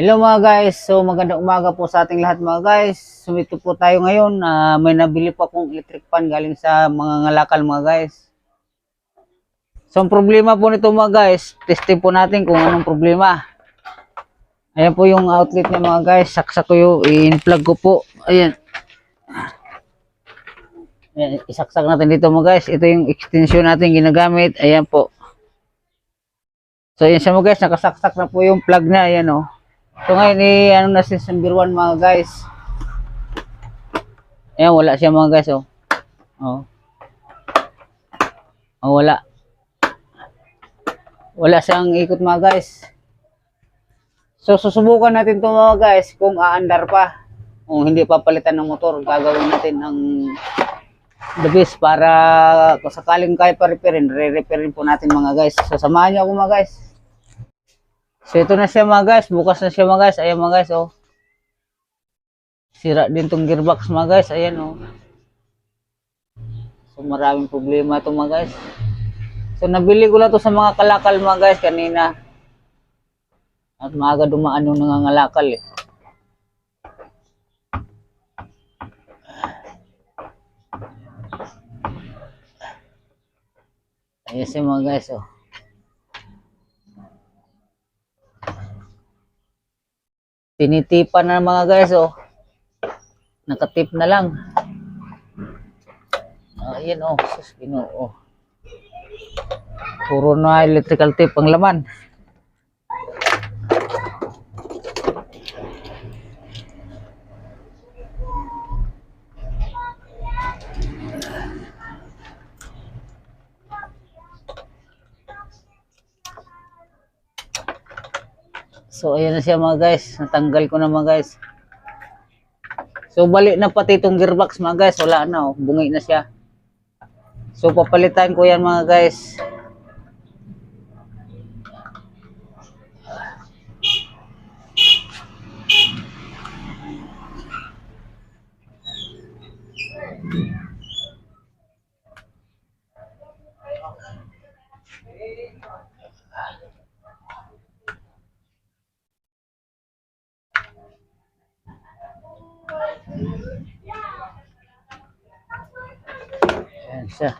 Hello mga guys, so magandang umaga po sa ating lahat mga guys. Sumito po tayo ngayon, Ah, may nabili po akong electric fan galing sa mga ngalakal mga guys. So ang problema po nito mga guys, testing po natin kung anong problema. Ayan po yung outlet niya mga guys, saksak ko yung in-plug ko po. Ayan. Ayan, isaksak natin dito mga guys. Ito yung extension natin ginagamit. Ayan po. So ayan siya mga guys, nakasaksak na po yung plug niya. Ayan oh. So ngayon, eh, ano na si number 1 mga guys. Ayan, wala siya mga guys, oh. Oh. Oh, wala. Wala siyang ikot mga guys. So, susubukan natin to mga guys kung aandar pa. Kung hindi papalitan ng motor, gagawin natin ang the best para kung sakaling kaya pa repairin, re-repairin po natin mga guys. So, samahan niyo ako mga guys. So ito na siya mga guys, bukas na siya mga guys. Ayan mga guys, oh. Sira din tong gearbox mga guys, ayan oh. So maraming problema ito mga guys. So nabili ko lang to sa mga kalakal mga guys kanina. At maaga dumaan yung nangangalakal eh. Ayan siya mga guys, oh. Tinitipan na mga guys, oh. Nakatip na lang. Ayan, oh. Sus, oh. Puro na electrical tape ang laman. So ayan na siya mga guys, natanggal ko na mga guys. So balik na pati itong gearbox mga guys, wala na oh, bungi na siya. So papalitan ko yan mga guys. Ayan siya.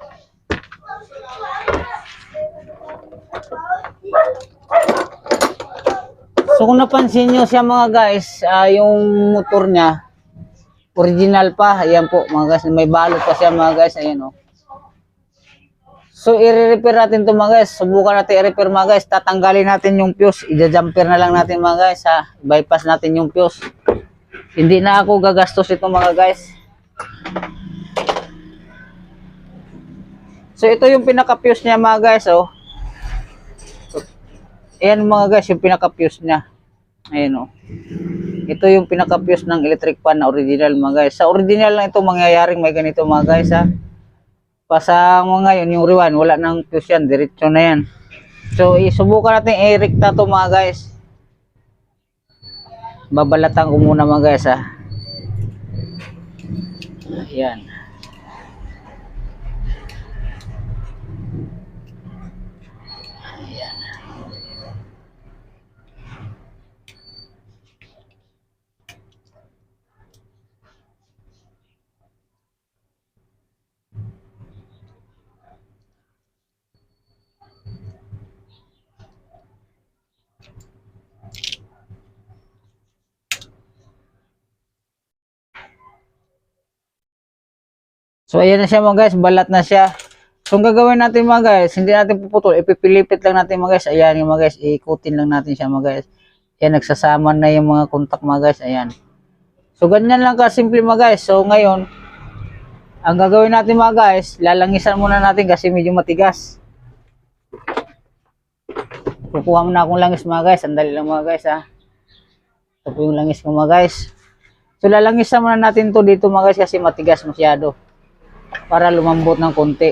So kung napansin nyo siya mga guys, ah, yung motor niya, original pa. Ayan po mga guys, may balot pa siya mga guys. Ayan oh. So i-repair natin to mga guys. Subukan natin i-repair mga guys. Tatanggalin natin yung fuse. I-jumper na lang natin mga guys ha. Bypass natin yung fuse. Hindi na ako gagastos ito mga guys. So ito yung pinaka-fuse niya mga guys oh. Ayan mga guys, yung pinaka-fuse niya. Ayan oh. Ito yung pinaka-fuse ng electric fan na original mga guys. Sa original lang ito mangyayaring may ganito mga guys ha. Pasa mo ngayon yung rewind, wala nang fuse yan, diretso na yan. So isubukan natin i-recta to mga guys. Babalatan ko muna mga guys ha. Ayan. So ayan na siya mga guys, balat na siya. So ang gagawin natin mga guys, hindi natin puputol, ipipilipit lang natin mga guys. Ayan yung mga guys, iikutin lang natin siya mga guys. Ayan, nagsasama na yung mga kontak mga guys, ayan. So ganyan lang kasimple mga guys. So ngayon, ang gagawin natin mga guys, lalangisan muna natin kasi medyo matigas. Kukuha muna akong langis mga guys, sandali lang mga guys ha. Ito po yung langis ko mga guys. So lalangisan muna natin to dito mga guys kasi matigas masyado para lumambot ng konti.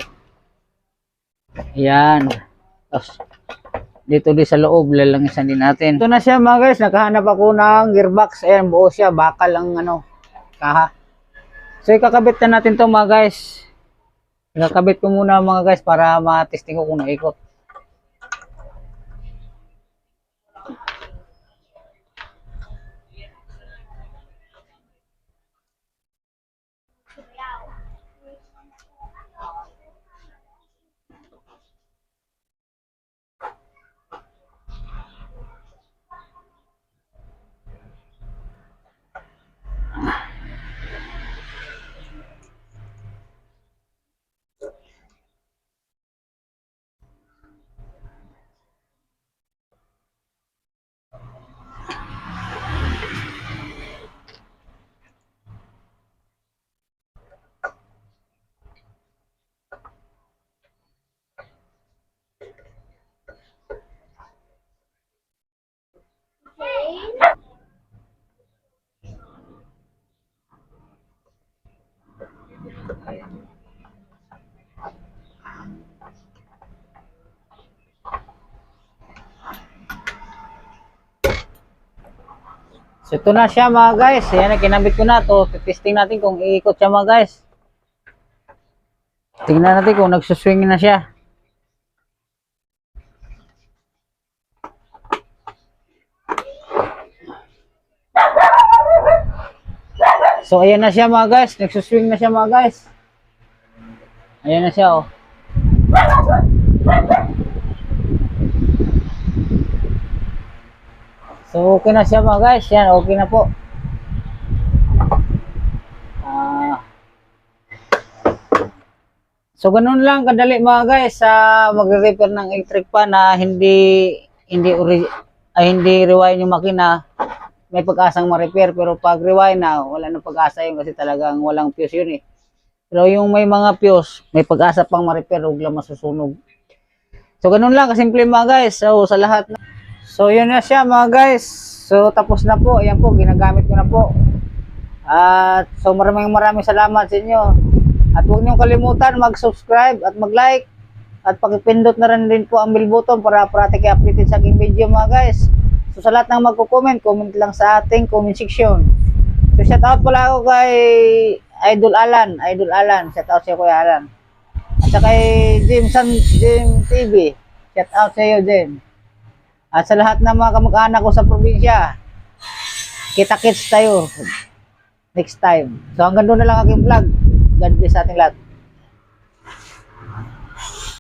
Ayan. Tapos, dito din sa loob, lalangisan din natin. Ito na siya mga guys, nakahanap ako ng gearbox. Ayan, buo siya, bakal ang ano, kaha. So, ikakabit na natin to mga guys. Ikakabit ko muna mga guys para matesting ko kung naikot. So ito na siya mga guys. Ayan na, kinabit ko na to. Testing natin kung iikot siya mga guys. Tingnan natin kung nagsuswing na siya. So ayan na siya mga guys. Nagsuswing na siya mga guys. Ayan na siya oh. So okay na siya mga guys. Yan, okay na po. Ah. so ganun lang kadali mga guys sa magre-repair ng electric fan na hindi hindi ori ay hindi rewind yung makina. May pag-asang ma-repair pero pag rewind na wala nang pag-asa yun kasi talagang walang fuse yun eh. Pero yung may mga fuse, may pag-asa pang ma-repair, huwag lang masusunog. So ganun lang kasimple mga guys. So sa lahat na So yun na siya mga guys. So tapos na po. Ayan po, ginagamit ko na po. At so maraming maraming salamat sa inyo. At huwag niyong kalimutan mag-subscribe at mag-like. At pakipindot na rin din po ang bell button para parati kayo updated sa aking video mga guys. So sa lahat ng magko-comment, comment lang sa ating comment section. So shout out pala ako kay Idol Alan. Idol Alan. Shout out sa Kuya Alan. At kay Jim San Jim TV. Shout out sa iyo din. At sa lahat ng mga kamag-anak ko sa probinsya, kita-kits tayo next time. So hanggang doon na lang aking vlog. God bless sa ating lahat.